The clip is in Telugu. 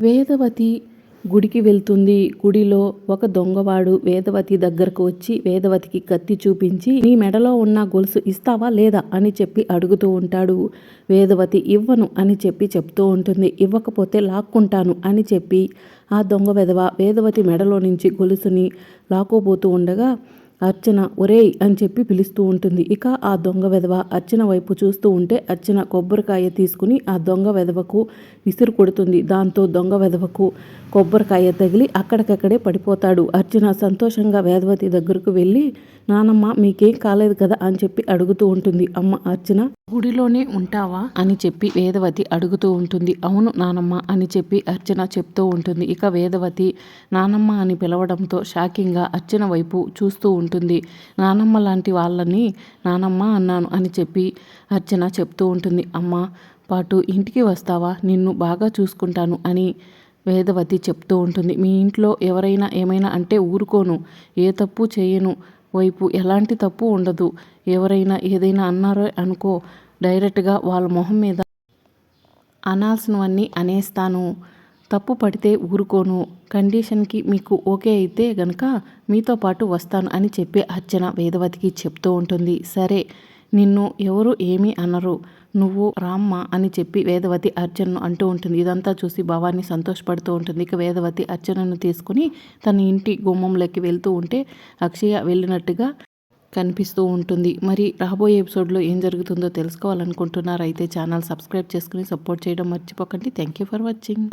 వేదవతి గుడికి వెళ్తుంది. గుడిలో ఒక దొంగవాడు వేదవతి దగ్గరకు వచ్చి వేదవతికి కత్తి చూపించి నీ మెడలో ఉన్న గొలుసు ఇస్తావా లేదా? అని చెప్పి అడుగుతూ ఉంటాడు. వేదవతి ఇవ్వను అని చెప్పి చెప్తూ ఉంటుంది. ఇవ్వకపోతే లాక్కుంటాను అని చెప్పి ఆ దొంగ వెధవ వేదవతి మెడలో నుంచి గొలుసుని లాక్కోబోతూ ఉండగా అర్చన ఒరేయ్ అని చెప్పి పిలుస్తూ ఉంటుంది. ఇక ఆ దొంగ వెధవ అర్చన వైపు చూస్తూ ఉంటే అర్చన కొబ్బరికాయ తీసుకుని ఆ దొంగ వెధవకు విసురు కొడుతుంది. దాంతో దొంగ వెధవకు కొబ్బరికాయ తగిలి అక్కడికక్కడే పడిపోతాడు. అర్చన సంతోషంగా వేదవతి దగ్గరకు వెళ్ళి నానమ్మ మీకేం కాలేదు కదా అని చెప్పి అడుగుతూ ఉంటుంది. అమ్మ అర్చన గుడిలోనే ఉంటావా? అని చెప్పి వేదవతి అడుగుతూ ఉంటుంది. అవును నానమ్మ అని చెప్పి అర్చన చెప్తూ ఉంటుంది. ఇక వేదవతి నానమ్మ అని పిలవడంతో షాకింగ్గా అర్చన వైపు చూస్తూ ఉంటుంది ఉంటుంది. నానమ్మ లాంటి వాళ్ళని నానమ్మ అన్నాను అని చెప్పి అర్చన చెప్తూ ఉంటుంది. అమ్మ పాటు ఇంటికి వస్తావా? నిన్ను బాగా చూసుకుంటాను అని వేదవతి చెప్తూ ఉంటుంది. మీ ఇంట్లో ఎవరైనా ఏమైనా అంటే ఊరుకోను. ఏ తప్పు చేయను. వైపు ఎలాంటి తప్పు ఉండదు. ఎవరైనా ఏదైనా అన్నారో అనుకో డైరెక్ట్గా వాళ్ళ మొహం మీద అనాల్సినవన్నీ అనేస్తాను. తప్పు పడితే ఊరుకోను. కండిషన్కి మీకు ఓకే అయితే గనక మీతో పాటు వస్తాను అని చెప్పి అర్చన వేదవతికి చెప్తూ ఉంటుంది. సరే నిన్ను ఎవరు ఏమీ అనరు. నువ్వు రామ్మ అని చెప్పి వేదవతి అర్చనను అంటూ ఉంటుంది. ఇదంతా చూసి భవాని సంతోషపడుతూ ఉంటుంది. ఇక వేదవతి అర్చనను తీసుకుని తన ఇంటి గుమ్మంలోకి వెళ్తూ ఉంటే అక్షయ వెళ్ళినట్టుగా కనిపిస్తూ ఉంటుంది. మరి రాబోయే ఎపిసోడ్లో ఏం జరుగుతుందో తెలుసుకోవాలనుకుంటున్నారైతే ఛానల్ సబ్స్క్రైబ్ చేసుకుని సపోర్ట్ చేయడం మర్చిపోకండి. Thank you for watching.